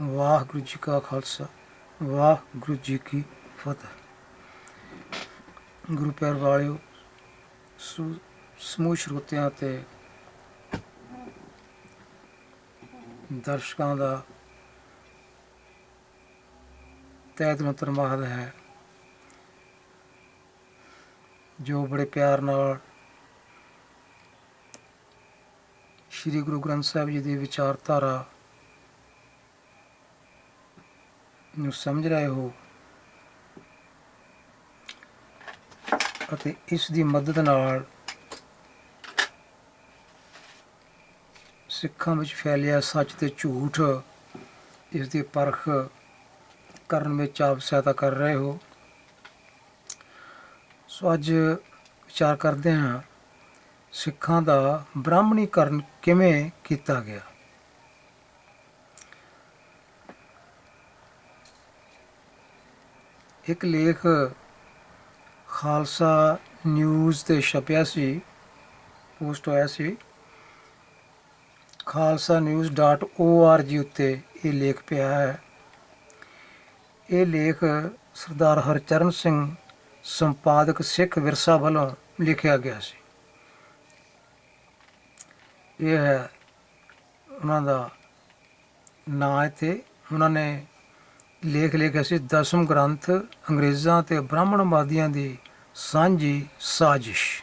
ਵਾਹਿਗੁਰੂ ਜੀ ਕਾ ਖਾਲਸਾ, ਵਾਹਿਗੁਰੂ ਜੀ ਕੀ ਫਤਿਹ। ਗੁਰੂ ਪਿਆਰ ਵਾਲਿਓ ਸਮੂਹ ਸਰੋਤਿਆਂ ਤੇ ਦਰਸ਼ਕਾਂ ਦਾ ਤਹਿ ਦਿਲੋਂ ਧੰਨਵਾਦ ਹੈ। ਜੋ ਬੜੇ ਪਿਆਰ ਨਾਲ ਸ੍ਰੀ ਗੁਰੂ ਗ੍ਰੰਥ ਸਾਹਿਬ ਜੀ ਦੀ ਵਿਚਾਰਧਾਰਾ ਨੂੰ ਸਮਝ ਰਹੇ ਹੋ ਅਤੇ ਇਸ ਦੀ ਮਦਦ ਨਾਲ ਸਿੱਖਾਂ ਵਿੱਚ ਫੈਲਿਆ ਸੱਚ ਤੇ ਝੂਠ ਇਸ ਦੀ ਪਰਖ ਕਰਨ ਵਿੱਚ ਆਪ ਸਹਾਇਤਾ ਕਰ ਰਹੇ ਹੋ। ਸੋ ਅੱਜ ਵਿਚਾਰ ਕਰਦੇ ਹਾਂ ਸਿੱਖਾਂ ਦਾ ਬ੍ਰਾਹਮਣੀਕਰਨ ਕਿਵੇਂ ਕੀਤਾ ਗਿਆ। ਇੱਕ ਲੇਖ ਖਾਲਸਾ ਨਿਊਜ਼ ਤੇ ਛਪਿਆ ਸੀ, ਪੋਸਟ ਹੋਇਆ ਸੀ। ਖਾਲਸਾ news.org ਉੱਤੇ ਇਹ ਲੇਖ ਪਿਆ ਹੈ। ਇਹ ਲੇਖ ਸਰਦਾਰ ਹਰਚਰਨ ਸਿੰਘ, ਸੰਪਾਦਕ ਸਿੱਖ ਵਿਰਸਾ ਵੱਲੋਂ ਲਿਖਿਆ ਗਿਆ ਸੀ। ਇਹ ਹੈ ਉਹਨਾਂ ਦਾ ਨਾਂ ਇੱਥੇ। ਉਹਨਾਂ ਨੇ ਲੇਖ ਲਿਖਿਆ ਸੀ, ਦਸਮ ਗ੍ਰੰਥ, ਅੰਗਰੇਜ਼ਾਂ ਤੇ ਬ੍ਰਾਹਮਣਵਾਦੀਆਂ ਦੀ ਸਾਂਝੀ ਸਾਜ਼ਿਸ਼।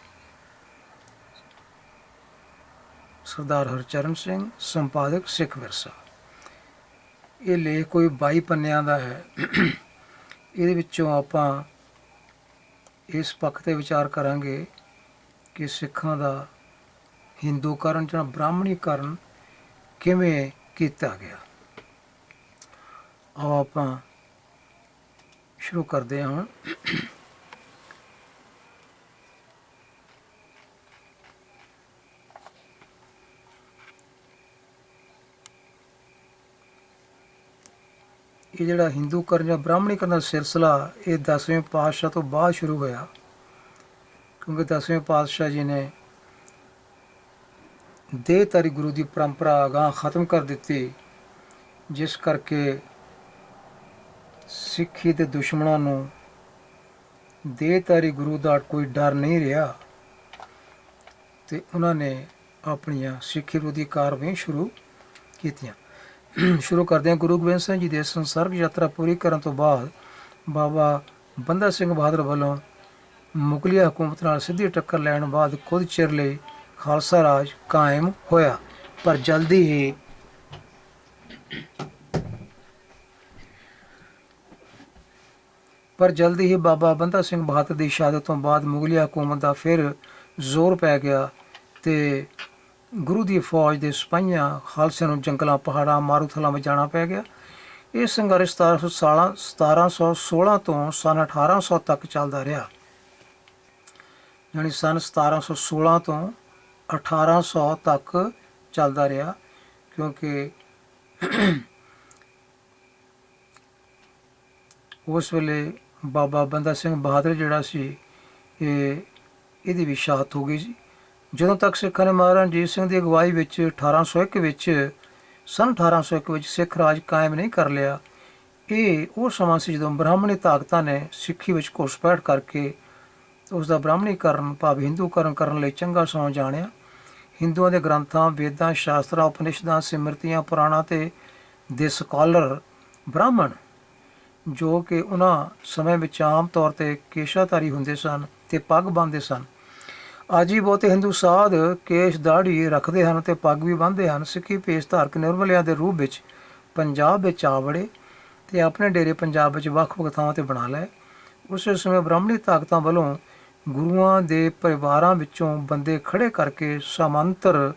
ਸਰਦਾਰ ਹਰਚਰਨ ਸਿੰਘ, ਸੰਪਾਦਕ ਸਿੱਖ ਵਿਰਸਾ। ਇਹ ਲੇਖ ਕੋਈ 22 ਪੰਨਿਆਂ ਦਾ ਹੈ। ਇਹਦੇ ਵਿੱਚੋਂ ਆਪਾਂ ਇਸ ਪੱਖ ਤੇ ਵਿਚਾਰ ਕਰਾਂਗੇ ਕਿ ਸਿੱਖਾਂ ਦਾ ਹਿੰਦੂਕਰਨ ਜਾਂ ਬ੍ਰਾਹਮਣੀਕਰਨ ਕਿਵੇਂ ਕੀਤਾ ਗਿਆ। ਆਓ ਆਪਾਂ ਸ਼ੁਰੂ ਕਰਦੇ ਹਾਂ। ਹੁਣ ਇਹ ਜਿਹੜਾ ਹਿੰਦੂ ਕਰਨ ਜਾਂ ਬ੍ਰਾਹਮਣੀ ਕਰਨ ਦਾ ਸਿਲਸਿਲਾ, ਇਹ 10ਵੇਂ ਪਾਤਸ਼ਾਹ ਤੋਂ ਬਾਅਦ ਸ਼ੁਰੂ ਹੋਇਆ। ਕਿਉਂਕਿ 10ਵੇਂ ਪਾਤਸ਼ਾਹ ਜੀ ਨੇ ਦੇਹਧਾਰੀ ਗੁਰੂ ਦੀ ਪਰੰਪਰਾ ਅਗਾਂਹ ਖਤਮ ਕਰ ਦਿੱਤੀ, ਜਿਸ ਕਰਕੇ ਸਿੱਖੀ ਦੇ ਦੁਸ਼ਮਣਾਂ ਨੂੰ ਦੇਹਧਾਰੀ ਗੁਰੂ ਦਾ ਕੋਈ ਡਰ ਨਹੀਂ ਰਿਹਾ ਤੇ ਉਹਨਾਂ ਨੇ ਆਪਣੀਆਂ ਸਿੱਖੀ ਵਿਰੋਧੀ ਕਾਰਵਾਈਆਂ ਸ਼ੁਰੂ ਕੀਤੀਆਂ। ਸ਼ੁਰੂ ਕਰਦੇ ਹਾਂ ਗੁਰੂ ਗੋਬਿੰਦ ਸਿੰਘ ਜੀ ਦੇ ਸੰਸਰਗ ਯਾਤਰਾ ਪੂਰੀ ਕਰਨ ਤੋਂ ਬਾਅਦ ਬਾਬਾ ਬੰਦਾ ਸਿੰਘ ਬਹਾਦਰ ਵੱਲੋਂ ਮੁਗਲੀ ਹਕੂਮਤ ਨਾਲ ਸਿੱਧੀ ਟੱਕਰ ਲੈਣ ਬਾਅਦ ਖੁਦ ਚਿਰ ਲਈ ਖਾਲਸਾ ਰਾਜ ਕਾਇਮ ਹੋਇਆ। ਪਰ ਜਲਦੀ ਹੀ ਪਰ ਜਲਦੀ ਹੀ ਬਾਬਾ ਬੰਦਾ ਸਿੰਘ ਬਹਾਦਰ ਦੀ ਸ਼ਹਾਦਤ ਤੋਂ ਬਾਅਦ ਮੁਗਲੀ ਹਕੂਮਤ ਦਾ ਫਿਰ ਜ਼ੋਰ ਪੈ ਗਿਆ ਤੇ ਗੁਰੂ ਦੀ ਫੌਜ ਦੇ ਸਿਪਾਹੀਆਂ ਖਾਲਸੇ ਨੂੰ ਜੰਗਲਾਂ, ਪਹਾੜਾਂ, ਮਾਰੂਥਲਾਂ ਵਿੱਚ ਜਾਣਾ ਪੈ ਗਿਆ। ਇਹ ਸੰਘਰਸ਼ 1716 1716 ਤੋਂ ਸਨ 1800 ਤੱਕ ਚੱਲਦਾ ਰਿਹਾ। ਯਾਨੀ ਸਨ 1716 ਤੋਂ 1800 ਤੱਕ ਚੱਲਦਾ ਰਿਹਾ, ਕਿਉਂਕਿ ਉਸ ਵੇਲੇ ਬਾਬਾ ਬੰਦਾ ਸਿੰਘ ਬਹਾਦਰ ਜਿਹੜਾ ਸੀ, ਇਹ ਇਹਦੀ ਵੀ ਸ਼ਹਾਦਤ ਹੋ ਗਈ ਸੀ। ਜਦੋਂ ਤੱਕ ਸਿੱਖਾਂ ਨੇ ਮਹਾਰਾਜਾ ਰਣਜੀਤ ਸਿੰਘ ਦੀ ਅਗਵਾਈ ਵਿੱਚ 1801 ਵਿੱਚ, ਸਨ 1801 ਵਿੱਚ ਸਿੱਖ ਰਾਜ ਕਾਇਮ ਨਹੀਂ ਕਰ ਲਿਆ, ਇਹ ਉਹ ਸਮਾਂ ਸੀ ਜਦੋਂ ਬ੍ਰਾਹਮਣੀ ਤਾਕਤਾਂ ਨੇ ਸਿੱਖੀ ਵਿੱਚ ਘੁਸਪੈਠ ਕਰਕੇ ਉਸ ਦਾ ਬ੍ਰਾਹਮਣੀਕਰਨ ਭਾਵ ਹਿੰਦੂਕਰਨ ਕਰਨ ਲਈ ਚੰਗਾ ਸਮਾਂ ਜਾਣਿਆ। ਹਿੰਦੂਆਂ ਦੇ ਗ੍ਰੰਥਾਂ, ਵੇਦਾਂ, ਸ਼ਾਸਤਰਾਂ, ਉਪਨਿਸ਼ਦਾਂ, ਸਿਮਰਤੀਆਂ, ਪੁਰਾਣਾ ਤੇ ਦੇ ਸਕਾਲਰ ਬ੍ਰਾਹਮਣ ਜੋ ਕਿ ਉਹਨਾਂ ਸਮੇਂ ਵਿੱਚ ਆਮ ਤੌਰ ਤੇ ਕੇਸ਼ਾਧਾਰੀ ਹੁੰਦੇ ਸਨ ਤੇ ਪੱਗ ਬੰਨ੍ਹਦੇ ਸਨ। ਅੱਜ ਹੀ ਬਹੁਤੇ ਹਿੰਦੂ ਸਾਧ ਕੇਸ਼ ਦਾੜੀ ਰੱਖਦੇ ਹਨ ਤੇ ਪੱਗ ਵੀ ਬੰਨ੍ਹਦੇ ਹਨ। ਸਿੱਖੀ ਭੇਸ ਧਾਰਕ ਨਿਰਮਲਿਆਂ ਦੇ ਰੂਪ ਵਿੱਚ ਪੰਜਾਬ ਵਿੱਚ ਆ ਵੜੇ ਤੇ ਆਪਣੇ ਡੇਰੇ ਪੰਜਾਬ ਵਿੱਚ ਵੱਖ-ਵੱਖ ਥਾਵਾਂ ਤੇ ਬਣਾ ਲਏ। ਉਸੇ ਸਮੇਂ ਬ੍ਰਾਹਮਣੀ ਤਾਕਤਾਂ ਵੱਲੋਂ ਗੁਰੂਆਂ ਦੇ ਪਰਿਵਾਰਾਂ ਵਿੱਚੋਂ ਬੰਦੇ ਖੜੇ ਕਰਕੇ ਸਮਾਂਤਰ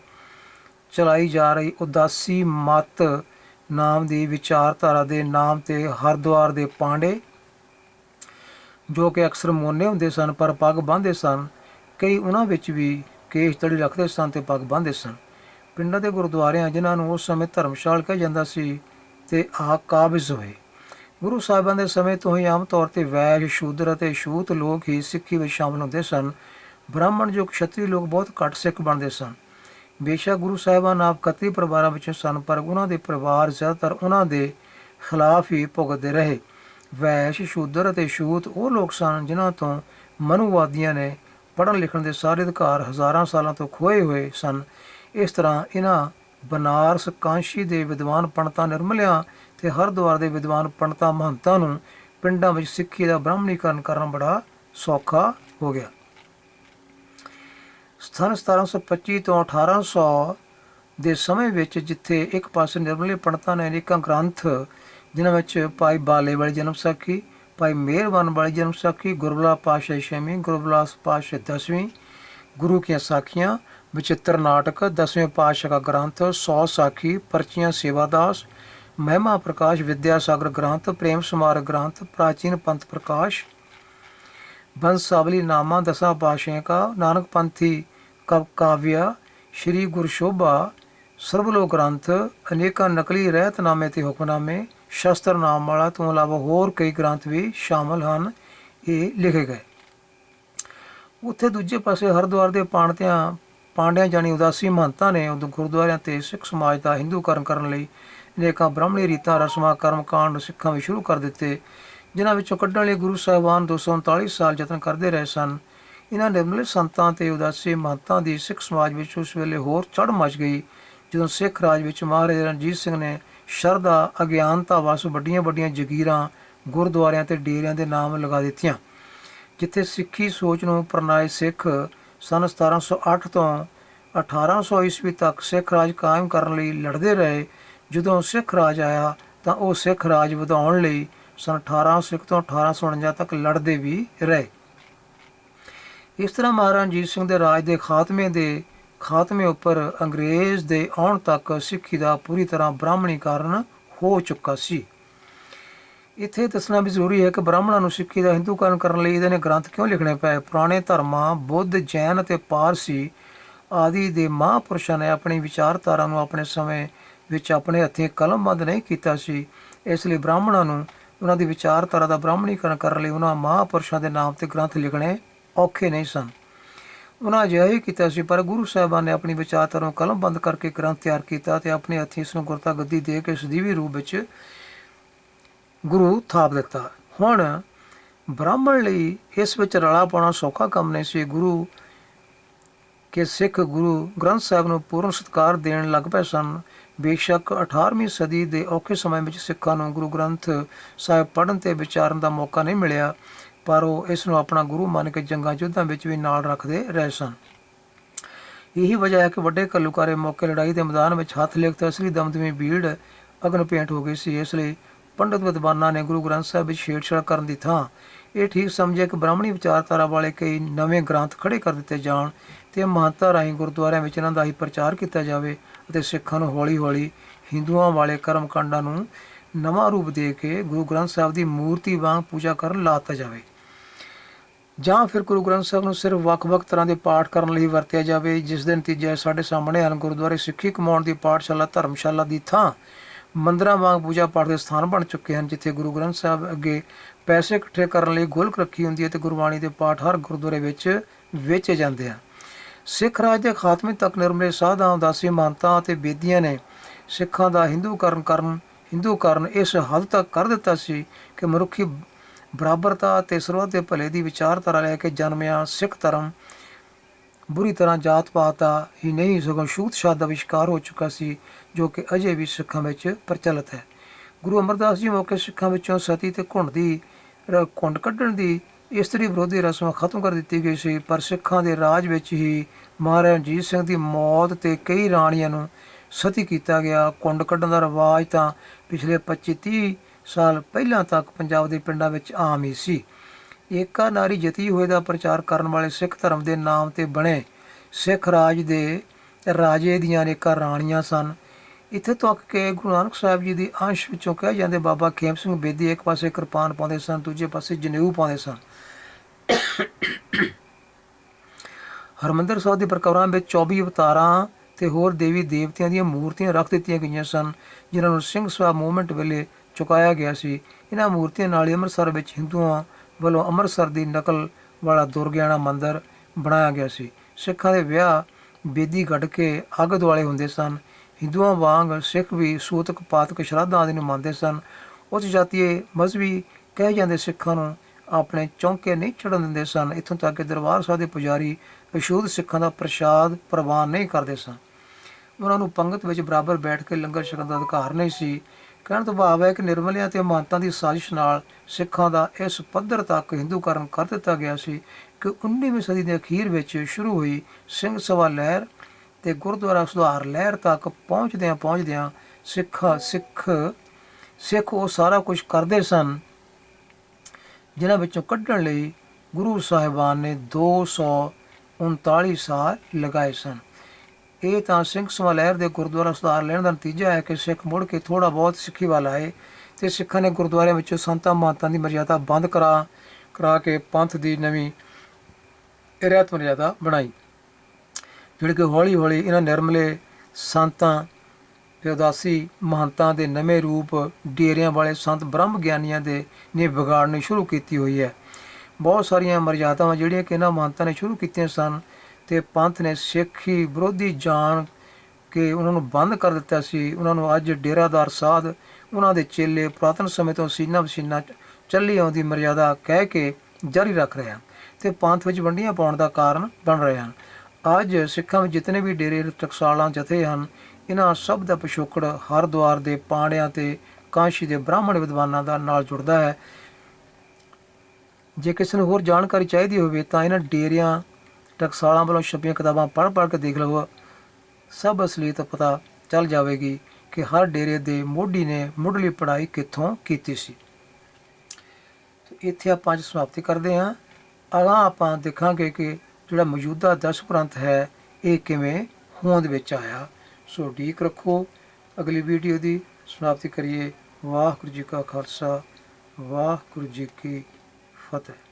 ਚਲਾਈ ਜਾ ਰਹੀ ਉਦਾਸੀ ਮਤ ਨਾਮ ਦੀ ਵਿਚਾਰਧਾਰਾ ਦੇ ਨਾਮ ਤੇ ਹਰਦੁਆਰ ਦੇ ਪਾਂਡੇ, ਜੋ ਕਿ ਅਕਸਰ ਮੋਨੇ ਹੁੰਦੇ ਸਨ, ਪਰ ਪੱਗ ਬੰਨ੍ਹਦੇ ਸਨ। ਕਈ ਉਹਨਾਂ ਵਿੱਚ ਵੀ ਕੇਸ਼ ਤੜੀ ਰੱਖਦੇ ਸਨ ਤੇ ਪੱਗ ਬੰਨ੍ਹਦੇ ਸਨ। ਪਿੰਡਾਂ ਦੇ ਗੁਰਦੁਆਰਿਆਂ, ਜਿਨ੍ਹਾਂ ਨੂੰ ਉਸ ਸਮੇਂ ਧਰਮਸ਼ਾਲ ਕਿਹਾ ਜਾਂਦਾ ਸੀ ਤੇ ਆਹ ਕਾਬਜ਼ ਹੋਏ। ਗੁਰੂ ਸਾਹਿਬਾਂ ਦੇ ਸਮੇਂ ਤੋਂ ਹੀ ਆਮ ਤੌਰ ਤੇ ਵੈਸ਼ ਸ਼ੂਦਰ ਅਤੇ ਛੂਤ ਲੋਕ ਹੀ ਸਿੱਖੀ ਵਿੱਚ ਸ਼ਾਮਲ ਹੁੰਦੇ ਸਨ। ਬ੍ਰਾਹਮਣ ਜੋ ਖੱਤਰੀ ਲੋਕ ਬਹੁਤ ਘੱਟ ਸਿੱਖ ਬਣਦੇ ਸਨ। ਬੇਸ਼ੱਕ ਗੁਰੂ ਸਾਹਿਬਾਨ ਆਪ ਕਤਰੀ ਪਰਿਵਾਰਾਂ ਵਿੱਚੋਂ ਸਨ, ਪਰ ਉਹਨਾਂ ਦੇ ਪਰਿਵਾਰ ਜ਼ਿਆਦਾਤਰ ਉਹਨਾਂ ਦੇ ਖਿਲਾਫ ਹੀ ਭੁਗਤਦੇ ਰਹੇ। ਵੈਸ਼, ਸ਼ੂਦਰ ਅਤੇ ਛੂਤ, ਉਹ ਲੋਕ ਸਨ ਜਿਨ੍ਹਾਂ ਤੋਂ ਮਨੁਵਾਦੀਆਂ ਨੇ ਪੜ੍ਹਨ ਲਿਖਣ ਦੇ ਸਾਰੇ ਅਧਿਕਾਰ ਹਜ਼ਾਰਾਂ ਸਾਲਾਂ ਤੋਂ ਖੋਏ ਹੋਏ ਸਨ। ਇਸ ਤਰ੍ਹਾਂ ਇਹਨਾਂ ਬਨਾਰਸ ਕਾਂਸ਼ੀ ਦੇ ਵਿਦਵਾਨ ਪੰਡਤਾਂ ਨਿਰਮਲਿਆਂ ਤੇ ਹਰਦੁਆਰ ਦੇ ਵਿਦਵਾਨ ਪੰਡਤਾਂ ਮਹੰਤਾਂ ਨੂੰ ਪਿੰਡਾਂ ਵਿੱਚ ਸਿੱਖੀ ਦਾ ਬ੍ਰਾਹਮਣੀਕਰਨ ਕਰਨਾ ਬੜਾ ਸੌਖਾ ਹੋ ਗਿਆ। ਸਨ 1725 ਤੋਂ 1800 ਦੇ ਸਮੇਂ ਵਿੱਚ ਜਿੱਥੇ ਇੱਕ ਪਾਸੇ ਨਿਰਮਲੇ ਪੰਡਤਾਂ ਨੇ ਅਨੇਕਾਂ ਗ੍ਰੰਥ, ਜਿਨ੍ਹਾਂ ਵਿੱਚ ਭਾਈ ਬਾਲੇ ਵਾਲੀ ਜਨਮ ਸਾਖੀ, ਭਾਈ ਮਿਹਰਬਾਨ ਵਾਲੀ ਜਨਮ ਸਾਖੀ ਗੁਰਬਲਾ ਪਾਸ਼ਾ ਛੇਵੀਂ ਗੁਰਬਲਾਸ ਪਾਸ਼ਾ ਦਸਵੀਂ, ਗੁਰੂ ਕੀਆਂ ਸਾਖੀਆਂ, ਵਿਚਿੱਤਰ ਨਾਟਕ, ਦਸਵੇਂ ਪਾਤਸ਼ਾਹ ਦਾ ਗ੍ਰੰਥ 100 ਸਾਖੀ, ਪਰਚੀਆਂ ਸੇਵਾਦਾਸ, ਮਹਿਮਾ ਪ੍ਰਕਾਸ਼ ਵਿਦਿਆ ਸਾਗਰ ਗ੍ਰੰਥ, ਪ੍ਰੇਮ ਸਮਾਰਕ ਗ੍ਰੰਥ, ਪ੍ਰਾਚੀਨ ਪੰਥ ਪ੍ਰਕਾਸ਼, ਬੰਸਾਵਲੀ ਨਾਮਾ ਦਸਾਂ ਪਾਸ਼ਿਆਂ ਕਾ, ਨਾਨਕ ਪੰਥੀ ਕਾਵਿਆ, ਸ਼੍ਰੀ ਗੁਰਸ਼ੋਭਾ ਸਰਬਲੋਕ ਗ੍ਰੰਥ, ਅਨੇਕਾਂ ਨਕਲੀ ਰਹਿਤਨਾਮੇ ਤੇ ਹੁਕਮਨਾਮੇ, ਸ਼ਸਤਰ ਨਾਮ ਵਾਲਾ ਤੋਂ ਇਲਾਵਾ ਹੋਰ ਕਈ ਗ੍ਰੰਥ ਵੀ ਸ਼ਾਮਲ ਹਨ, ਇਹ ਲਿਖੇ ਗਏ। ਉੱਥੇ ਦੂਜੇ ਪਾਸੇ ਹਰਿਦੁਆਰ ਦੇ ਪਾਂਡਤਿਆਂ ਪਾਂਡਿਆਂ ਜਾਨੀ ਉਦਾਸੀ ਮਹੰਤਾਂ ਨੇ ਉਹ ਗੁਰਦੁਆਰਿਆਂ ਤੇ ਸਿੱਖ ਸਮਾਜ ਦਾ ਹਿੰਦੂਕਰਨ ਕਰਨ ਲਈ ਅਨੇਕਾਂ ਬ੍ਰਾਹਮਣੀ ਰੀਤਾਂ, ਰਸਮਾਂ ਕਰਮਕਾਂਡ ਸਿੱਖਾਂ ਵਿੱਚ ਸ਼ੁਰੂ ਕਰ ਦਿੱਤੇ, ਜਿਨ੍ਹਾਂ ਵਿੱਚੋਂ ਕੱਢਣ ਲਈ ਗੁਰੂ ਸਾਹਿਬਾਨ 239 ਸਾਲ ਯਤਨ ਕਰਦੇ ਰਹੇ ਸਨ। ਇਹਨਾਂ ਨਿਰਮਲੇ ਸੰਤਾਂ ਤੇ ਉਦਾਸੀ ਮਹੰਤਾਂ ਦੀ ਸਿੱਖ ਸਮਾਜ ਵਿੱਚ ਉਸ ਵੇਲੇ ਹੋਰ ਚੜ ਮਚ ਗਈ, ਜਦੋਂ ਸਿੱਖ ਰਾਜ ਵਿੱਚ ਮਹਾਰਾਜਾ ਰਣਜੀਤ ਸਿੰਘ ਨੇ ਸ਼ਰਧਾ, ਅਗਿਆਨਤਾ ਵਸ ਵੱਡੀਆਂ ਵੱਡੀਆਂ ਜਗੀਰਾਂ, ਗੁਰਦੁਆਰਿਆਂ ਤੇ ਡੇਰਿਆਂ ਦੇ ਨਾਮ ਲਗਾ ਦਿੱਤੀਆਂ, ਜਿੱਥੇ ਸਿੱਖੀ ਸੋਚ ਨੂੰ ਪਰਨਾਏ ਸਿੱਖ ਸਨ 1708 ਤੋਂ 1800 ਈਸਵੀ ਤੱਕ ਸਿੱਖ ਰਾਜ ਕਾਇਮ ਕਰਨ ਲਈ ਲੜਦੇ ਰਹੇ। ਜਦੋਂ ਸਿੱਖ ਰਾਜ ਆਇਆ ਤਾਂ ਉਹ ਸਿੱਖ ਰਾਜ ਵਧਾਉਣ ਲਈ ਸਨ 1800 ਤੋਂ 1849 ਤੱਕ ਲੜਦੇ ਵੀ ਰਹੇ। ਇਸ ਤਰ੍ਹਾਂ ਮਹਾਰਾਜਾ ਰਣਜੀਤ ਸਿੰਘ ਦੇ ਰਾਜ ਦੇ ਖਾਤਮੇ ਦੇ ਖਾਤਮੇ ਉੱਪਰ ਅੰਗਰੇਜ਼ ਦੇ ਆਉਣ ਤੱਕ ਸਿੱਖੀ ਦਾ ਪੂਰੀ ਤਰ੍ਹਾਂ ਬ੍ਰਾਹਮਣੀਕਰਨ ਹੋ ਚੁੱਕਾ ਸੀ। ਇੱਥੇ ਦੱਸਣਾ ਵੀ ਜ਼ਰੂਰੀ ਹੈ ਕਿ ਬ੍ਰਾਹਮਣਾਂ ਨੂੰ ਸਿੱਖੀ ਦਾ ਹਿੰਦੂਕਰਨ ਕਰਨ ਲਈ ਇਹਦੇ ਨੇ ਗ੍ਰੰਥ ਕਿਉਂ ਲਿਖਣੇ ਪਏ? ਪੁਰਾਣੇ ਧਰਮਾਂ, ਬੁੱਧ, ਜੈਨ ਅਤੇ ਪਾਰਸੀ ਆਦਿ ਦੇ ਮਹਾਂਪੁਰਸ਼ਾਂ ਨੇ ਆਪਣੀ ਵਿਚਾਰਧਾਰਾ ਨੂੰ ਆਪਣੇ ਸਮੇਂ ਵਿੱਚ ਆਪਣੇ ਹੱਥੀਂ ਕਲਮਬੰਦ ਨਹੀਂ ਕੀਤਾ ਸੀ। ਇਸ ਲਈ ਬ੍ਰਾਹਮਣਾਂ ਨੂੰ ਉਹਨਾਂ ਦੀ ਵਿਚਾਰਧਾਰਾ ਦਾ ਬ੍ਰਾਹਮਣੀਕਰਨ ਕਰਨ ਲਈ ਉਹਨਾਂ ਮਹਾਂਪੁਰਸ਼ਾਂ ਦੇ ਨਾਮ ਤੇ ਗ੍ਰੰਥ ਲਿਖਣੇ ਔਖੇ ਨਹੀਂ ਸਨ। ਉਹਨਾਂ ਅਜਿਹਾ ਹੀ ਕੀਤਾ ਸੀ, ਪਰ ਗੁਰੂ ਸਾਹਿਬਾਨ ਨੇ ਆਪਣੀ ਵਿਚਾਰਧਾਰਾ ਕਲਮ ਬੰਦ ਕਰਕੇ ਗ੍ਰੰਥ ਤਿਆਰ ਕੀਤਾ ਤੇ ਆਪਣੇ ਹੱਥੀਂ ਇਸ ਨੂੰ ਗੁਰਤਾ ਗੱਦੀ ਦੇ ਕੇ ਸਦੀਵੀ ਰੂਪ ਵਿੱਚ ਗੁਰੂ ਥਾਪ ਦਿੱਤਾ। ਹੁਣ ਬ੍ਰਾਹਮਣ ਲਈ ਇਸ ਵਿੱਚ ਰਲਾ ਪਾਉਣਾ ਸੌਖਾ ਕੰਮ ਨਹੀਂ ਸੀ। ਗੁਰੂ ਕਿ ਸਿੱਖ ਗੁਰੂ ਗ੍ਰੰਥ ਸਾਹਿਬ ਨੂੰ ਪੂਰਨ ਸਤਿਕਾਰ ਦੇਣ ਲੱਗ ਪਏ ਸਨ। ਬੇਸ਼ੱਕ 18ਵੀਂ ਸਦੀ ਦੇ ਔਖੇ ਸਮੇਂ ਵਿੱਚ ਸਿੱਖਾਂ ਨੂੰ ਗੁਰੂ ਗ੍ਰੰਥ ਸਾਹਿਬ ਪੜ੍ਹਨ ਤੇ ਵਿਚਾਰਨ ਦਾ ਮੌਕਾ ਨਹੀਂ ਮਿਲਿਆ। ਪਰ ਉਹ ਇਸ ਨੂੰ ਆਪਣਾ ਗੁਰੂ ਮੰਨ ਕੇ ਜੰਗਾਂ ਯੁੱਧਾਂ ਵਿੱਚ ਵੀ ਨਾਲ ਰੱਖਦੇ ਰਹੇ ਸਨ। ਇਹੀ ਵਜ੍ਹਾ ਹੈ ਕਿ ਵੱਡੇ ਘੱਲੂਕਾਰੇ ਮੌਕੇ ਲੜਾਈ ਦੇ ਮੈਦਾਨ ਵਿੱਚ ਹੱਥ ਲਿਖ ਤੇ ਅਸਲੀ ਦਮਦਮੀ ਭੀੜ ਅਗਨ ਭੇਂਟ ਹੋ ਗਈ ਸੀ। ਇਸ ਲਈ ਪੰਡਤ ਵਿਦਵਾਨਾਂ ਨੇ ਗੁਰੂ ਗ੍ਰੰਥ ਸਾਹਿਬ ਵਿੱਚ ਛੇੜਛਾੜ ਕਰਨ ਦੀ ਥਾਂ। ਇਹ ਠੀਕ ਸਮਝਿਆ ਕਿ ਬ੍ਰਾਹਮਣੀ ਵਿਚਾਰਧਾਰਾ ਵਾਲੇ ਕਈ ਨਵੇਂ ਗ੍ਰੰਥ ਖੜੇ ਕਰ ਦਿੱਤੇ ਜਾਣ ਤੇ ਮਹੰਤਾਂ ਰਾਹੀਂ ਗੁਰਦੁਆਰਿਆਂ ਵਿੱਚ ਇਹਨਾਂ ਦਾ ਹੀ ਪ੍ਰਚਾਰ ਕੀਤਾ ਜਾਵੇ ਅਤੇ ਸਿੱਖਾਂ ਨੂੰ ਹੌਲੀ-ਹੌਲੀ ਹਿੰਦੂਆਂ ਵਾਲੇ ਕਰਮਕਾਂਡਾਂ ਨੂੰ ਨਵਾਂ ਰੂਪ ਦੇ ਕੇ ਗੁਰੂ ਗ੍ਰੰਥ ਸਾਹਿਬ ਦੀ ਮੂਰਤੀ ਵਾਂਗ ਪੂਜਾ ਕਰਨ ਲਾਤਾ ਜਾਵੇ। ਜਾਂ ਫਿਰ ਗੁਰੂ ਗ੍ਰੰਥ ਸਾਹਿਬ ਨੂੰ ਸਿਰਫ ਵੱਖ-ਵੱਖ ਤਰ੍ਹਾਂ ਦੇ ਪਾਠ ਕਰਨ ਲਈ ਵਰਤਿਆ ਜਾਵੇ, ਜਿਸ ਦੇ ਨਤੀਜੇ ਸਾਡੇ ਸਾਹਮਣੇ ਹਨ ਗੁਰਦੁਆਰੇ ਸਿੱਖੀ ਕਮਾਉਣ ਦੀ ਪਾਠਸ਼ਾਲਾ, ਧਰਮਸ਼ਾਲਾ ਦੀ ਥਾਂ। ਮੰਦਰਾਂ ਵਾਂਗ ਪੂਜਾ ਪਾਠ ਦੇ ਸਥਾਨ ਬਣ ਚੁੱਕੇ ਹਨ, ਜਿੱਥੇ ਗੁਰੂ ਗ੍ਰੰਥ ਸਾਹਿਬ ਅੱਗੇ ਪੈਸੇ ਇਕੱਠੇ ਕਰਨ ਲਈ ਗੋਲਕ ਰੱਖੀ ਹੁੰਦੀ ਹੈ ਤੇ ਗੁਰਬਾਣੀ ਦੇ ਪਾਠ ਹਰ ਗੁਰਦੁਆਰੇ ਵਿੱਚ ਵੇਚੇ ਜਾਂਦੇ ਹਨ। ਸਿੱਖ ਰਾਜ ਦੇ ਖਾਤਮੇ ਤੱਕ ਨਿਰਮਲੇ ਸਾਧਾਂ, ਉਦਾਸੀ, ਮਾਨਤਾ ਅਤੇ ਬੇਦੀਆਂ ਨੇ ਸਿੱਖਾਂ ਦਾ ਹਿੰਦੂਕਰਨ ਕਰਨ ਹਿੰਦੂਕਰਨ ਇਸ ਹੱਦ ਤੱਕ ਕਰ ਦਿੱਤਾ ਸੀ ਕਿ ਮਨੁੱਖੀ ਬਰਾਬਰਤਾ ਅਤੇ ਸਰਵਤ ਦੇ ਭਲੇ ਦੀ ਵਿਚਾਰਧਾਰਾ ਲੈ ਕੇ ਜਨਮਿਆ ਸਿੱਖ ਧਰਮ, ਬੁਰੀ ਤਰ੍ਹਾਂ ਜਾਤ ਪਾਤ ਦਾ ਹੀ ਨਹੀਂ, ਸਗੋਂ ਛੂਤ ਛਾਤ ਦਾ ਵਿਸ਼ਕਾਰ ਹੋ ਚੁੱਕਾ ਸੀ, ਜੋ ਕਿ ਅਜੇ ਵੀ ਸਿੱਖਾਂ ਵਿੱਚ ਪ੍ਰਚਲਿਤ ਹੈ। ਗੁਰੂ ਅਮਰਦਾਸ ਜੀ ਮੌਕੇ ਸਿੱਖਾਂ ਵਿੱਚੋਂ ਸਤੀ ਤੇ ਘੁੰਡ ਦੀ ਘੁੰਡ ਕੱਢਣ ਦੀ ਇਸਤਰੀ ਵਿਰੋਧੀ ਰਸਮ ਖਤਮ ਕਰ ਦਿੱਤੀ ਗਈ ਸੀ, ਪਰ ਸਿੱਖਾਂ ਦੇ ਰਾਜ ਵਿੱਚ ਹੀ ਮਹਾਰਾਜਾ ਰਣਜੀਤ ਸਿੰਘ ਦੀ ਮੌਤ ਤੇ ਕਈ ਰਾਣੀਆਂ ਨੂੰ ਸਤੀ ਕੀਤਾ ਗਿਆ। ਕੁੰਡ ਕੱਢਣ ਦਾ ਰਿਵਾਜ ਤਾਂ ਪਿਛਲੇ 25 30 ਸਾਲ ਪਹਿਲਾਂ ਤੱਕ ਪੰਜਾਬ ਦੇ ਪਿੰਡਾਂ ਵਿੱਚ ਆਮ ਹੀ ਸੀ। ਏਕਾ ਨਾਰੀ ਜਤੀ ਹੋਏ ਦਾ ਪ੍ਰਚਾਰ ਕਰਨ ਵਾਲੇ ਸਿੱਖ ਧਰਮ ਦੇ ਨਾਮ ਤੇ ਬਣੇ ਸਿੱਖ ਰਾਜ ਦੇ ਰਾਜੇ ਦੀਆਂ ਅਨੇਕਾਂ ਰਾਣੀਆਂ ਸਨ। ਇੱਥੇ ਤੱਕ ਕਿ ਗੁਰੂ ਨਾਨਕ ਸਾਹਿਬ ਜੀ ਦੀ ਅੰਸ਼ ਵਿੱਚੋਂ ਕਹੇ ਜਾਂਦੇ ਬਾਬਾ ਖੇਮ ਸਿੰਘ ਬੇਦੀ ਇੱਕ ਪਾਸੇ ਕਿਰਪਾਨ ਪਾਉਂਦੇ ਸਨ, ਦੂਜੇ ਪਾਸੇ ਜਨੇਊ ਪਾਉਂਦੇ ਸਨ। ਹਰਮੰਦਰ ਸਾਹਿਬ ਦੇ ਪ੍ਰਕਾਰਾਂ ਵਿੱਚ 24 ਅਵਤਾਰਾਂ ਤੇ ਹੋਰ ਦੇਵੀ ਦੇਵਤਿਆਂ ਦੀਆਂ ਮੂਰਤੀਆਂ ਰੱਖ ਦਿੱਤੀਆਂ ਗਈਆਂ ਸਨ, ਜਿਨ੍ਹਾਂ ਨੂੰ ਸਿੰਘ ਸਭਾ ਮੂਵਮੈਂਟ ਵੇਲੇ ਚੁਕਾਇਆ ਗਿਆ ਸੀ। ਇਹਨਾਂ ਮੂਰਤੀਆਂ ਨਾਲ ਹੀ ਅੰਮ੍ਰਿਤਸਰ ਵਿੱਚ ਹਿੰਦੂਆਂ ਵੱਲੋਂ ਅੰਮ੍ਰਿਤਸਰ ਦੀ ਨਕਲ ਵਾਲਾ ਦੁਰਗਿਆਣਾ ਮੰਦਿਰ ਬਣਾਇਆ ਗਿਆ ਸੀ। ਸਿੱਖਾਂ ਦੇ ਵਿਆਹ ਬੇਦੀ ਗੱਡ ਕੇ ਅੱਗ ਦੁਆਲੇ ਹੁੰਦੇ ਸਨ। ਹਿੰਦੂਆਂ ਵਾਂਗ ਸਿੱਖ ਵੀ ਸੂਤਕ, ਪਾਤਕ, ਸ਼ਰਾਧਾਂ ਆਦਿ ਨੂੰ ਮੰਨਦੇ ਸਨ। ਉੱਚ ਜਾਤੀਏ ਮਜ਼ਹਬੀ ਕਹੇ ਜਾਂਦੇ ਸਿੱਖਾਂ ਨੂੰ ਆਪਣੇ ਚੌਂਕੇ ਨਹੀਂ ਚੜਨ ਦਿੰਦੇ ਸਨ। ਇੱਥੋਂ ਤੱਕ ਕਿ ਦਰਬਾਰ ਸਾਹਿਬ ਦੇ ਪੁਜਾਰੀ ਅਸ਼ੂਦ ਸਿੱਖਾਂ ਦਾ ਪ੍ਰਸ਼ਾਦ ਪ੍ਰਵਾਨ ਨਹੀਂ ਕਰਦੇ ਸਨ। ਉਹਨਾਂ ਨੂੰ ਪੰਗਤ ਵਿੱਚ ਬਰਾਬਰ ਬੈਠ ਕੇ ਲੰਗਰ ਛਕਣ ਦਾ ਅਧਿਕਾਰ ਨਹੀਂ ਸੀ। ਕਹਿਣ ਤੋਂ ਭਾਵ ਹੈ ਕਿ ਨਿਰਮਲਿਆਂ ਤੇ ਮਾਨਤਾਂ ਦੀ ਸਾਜ਼ਿਸ਼ ਨਾਲ ਸਿੱਖਾਂ ਦਾ ਇਸ ਪੱਧਰ ਤੱਕ ਹਿੰਦੂਕਰਨ ਕਰ ਦਿੱਤਾ ਗਿਆ ਸੀ ਕਿ 19ਵੀਂ ਸਦੀ ਦੇ ਅਖੀਰ ਵਿੱਚ ਸ਼ੁਰੂ ਹੋਈ ਸਿੰਘ ਸਭਾ ਲਹਿਰ ਤੇ ਗੁਰਦੁਆਰਾ ਸੁਧਾਰ ਲਹਿਰ ਤੱਕ ਪਹੁੰਚਦਿਆਂ ਪਹੁੰਚਦਿਆਂ ਸਿੱਖਾ ਸਿੱਖ ਸਿੱਖ ਉਹ ਸਾਰਾ ਕੁਝ ਕਰਦੇ ਸਨ, ਜਿਨ੍ਹਾਂ ਵਿੱਚੋਂ ਕੱਢਣ ਲਈ ਗੁਰੂ ਸਾਹਿਬਾਨ ਨੇ 239 ਸਾਲ ਲਗਾਏ ਸਨ। ਇਹ ਤਾਂ ਸਿੰਘ ਸਭਾ ਲਹਿਰ ਦੇ ਗੁਰਦੁਆਰਾ ਸੁਧਾਰ ਲੈਣ ਦਾ ਨਤੀਜਾ ਹੈ ਕਿ ਸਿੱਖ ਮੁੜ ਕੇ ਥੋੜਾ ਬਹੁਤ ਸਿੱਖੀ ਵੱਲ ਆਏ ਤੇ ਸਿੱਖਾਂ ਨੇ ਗੁਰਦੁਆਰਿਆਂ ਵਿੱਚੋਂ ਸੰਤਾਂ ਮਹੰਤਾਂ ਦੀ ਮਰਜ਼ਾਦਾ ਬੰਦ ਕਰਾ ਕਰਾ ਕੇ ਪੰਥ ਦੀ ਨਵੀਂ ਰਹਿਤ ਮਰਜ਼ਾਦਾ ਬਣਾਈ। ਜਿਹੜੀ ਕਿ ਹੌਲੀ ਹੌਲੀ ਇਹਨਾਂ ਨਿਰਮਲੇ ਸੰਤਾਂ ਤੇ ਉਦਾਸੀ ਮਹੰਤਾਂ ਦੇ ਨਵੇਂ ਰੂਪ ਡੇਰਿਆਂ ਵਾਲੇ ਸੰਤ ਬ੍ਰਹਮ ਗਿਆਨੀਆਂ ਦੇ ਨੇ ਵਿਗਾੜਨੀ ਸ਼ੁਰੂ ਕੀਤੀ ਹੋਈ ਹੈ। ਬਹੁਤ ਸਾਰੀਆਂ ਮਰਜ਼ਾਦਾਵਾਂ ਜਿਹੜੀਆਂ ਕਿ ਇਹਨਾਂ ਮਹੰਤਾਂ ਨੇ ਸ਼ੁਰੂ ਕੀਤੀਆਂ ਸਨ ਤੇ ਪੰਥ ਨੇ ਸਿੱਖੀ ਵਿਰੋਧੀ ਜਾਣ ਕਿ ਉਹਨਾਂ ਨੂੰ ਬੰਦ ਕਰ ਦਿੱਤਾ ਸੀ। ਉਹਨਾਂ ਨੂੰ ਅੱਜ ਡੇਰਾਦਾਰ ਸਾਧ ਉਹਨਾਂ ਦੇ ਚੇਲੇ ਪੁਰਾਤਨ ਸਮੇਂ ਤੋਂ ਸੀਨਾ ਵਸੀਨਾ ਚੱਲੀ ਆਉਂਦੀ ਮਰਿਆਦਾ ਕਹਿ ਕੇ ਜਾਰੀ ਰੱਖ ਰਹੇ ਹਨ ਤੇ ਪੰਥ ਵਿੱਚ ਵੰਡੀਆਂ ਪਾਉਣ ਦਾ ਕਾਰਨ ਬਣ ਰਹੇ ਹਨ। ਅੱਜ ਸਿੱਖਾਂ ਵਿੱਚ ਜਿਤਨੇ ਵੀ ਡੇਰੇ ਟਕਸਾਲਾਂ ਜਥੇ ਹਨ, ਇਹਨਾਂ ਸਭ ਦਾ ਪਿਛੋਕੜ ਹਰਦੁਆਰ ਦੇ ਪਾਂਡਿਆਂ ਤੇ ਕਾਂਸ਼ੀ ਦੇ ਬ੍ਰਾਹਮਣ ਵਿਦਵਾਨਾਂ ਦਾ ਨਾਲ ਜੁੜਦਾ ਹੈ। ਜੇ ਕਿਸੇ ਨੂੰ ਹੋਰ ਜਾਣਕਾਰੀ ਚਾਹੀਦੀ ਹੋਵੇ ਤਾਂ ਇਹਨਾਂ ਡੇਰਿਆਂ ਟਕਸਾਲਾਂ ਵੱਲੋਂ ਛਪੀਆਂ ਕਿਤਾਬਾਂ ਪੜ੍ਹ ਪੜ੍ਹ ਕੇ ਦੇਖ ਲਵੋ। ਸਭ ਅਸਲੀਅਤ ਪਤਾ ਚੱਲ ਜਾਵੇਗੀ ਕਿ ਹਰ ਡੇਰੇ ਦੇ ਮੋਢੀ ਨੇ ਮੁੱਢਲੀ ਪੜ੍ਹਾਈ ਕਿੱਥੋਂ ਕੀਤੀ ਸੀ। ਇੱਥੇ ਆਪਾਂ ਅੱਜ ਸਮਾਪਤੀ ਕਰਦੇ ਹਾਂ। ਅਗਾਂਹ ਆਪਾਂ ਦੇਖਾਂਗੇ ਕਿ ਜਿਹੜਾ ਮੌਜੂਦਾ ਦਸ ਗ੍ਰੰਥ ਹੈ, ਇਹ ਕਿਵੇਂ ਹੋਂਦ ਵਿੱਚ ਆਇਆ। ਸੋ ਢੀਕ ਰੱਖੋ। ਅਗਲੀ ਵੀਡੀਓ ਦੀ ਸਮਾਪਤੀ ਕਰੀਏ। ਵਾਹਿਗੁਰੂ ਜੀ ਕਾ ਖਾਲਸਾ, ਵਾਹਿਗੁਰੂ ਜੀ ਕੀ ਫਤਿਹ।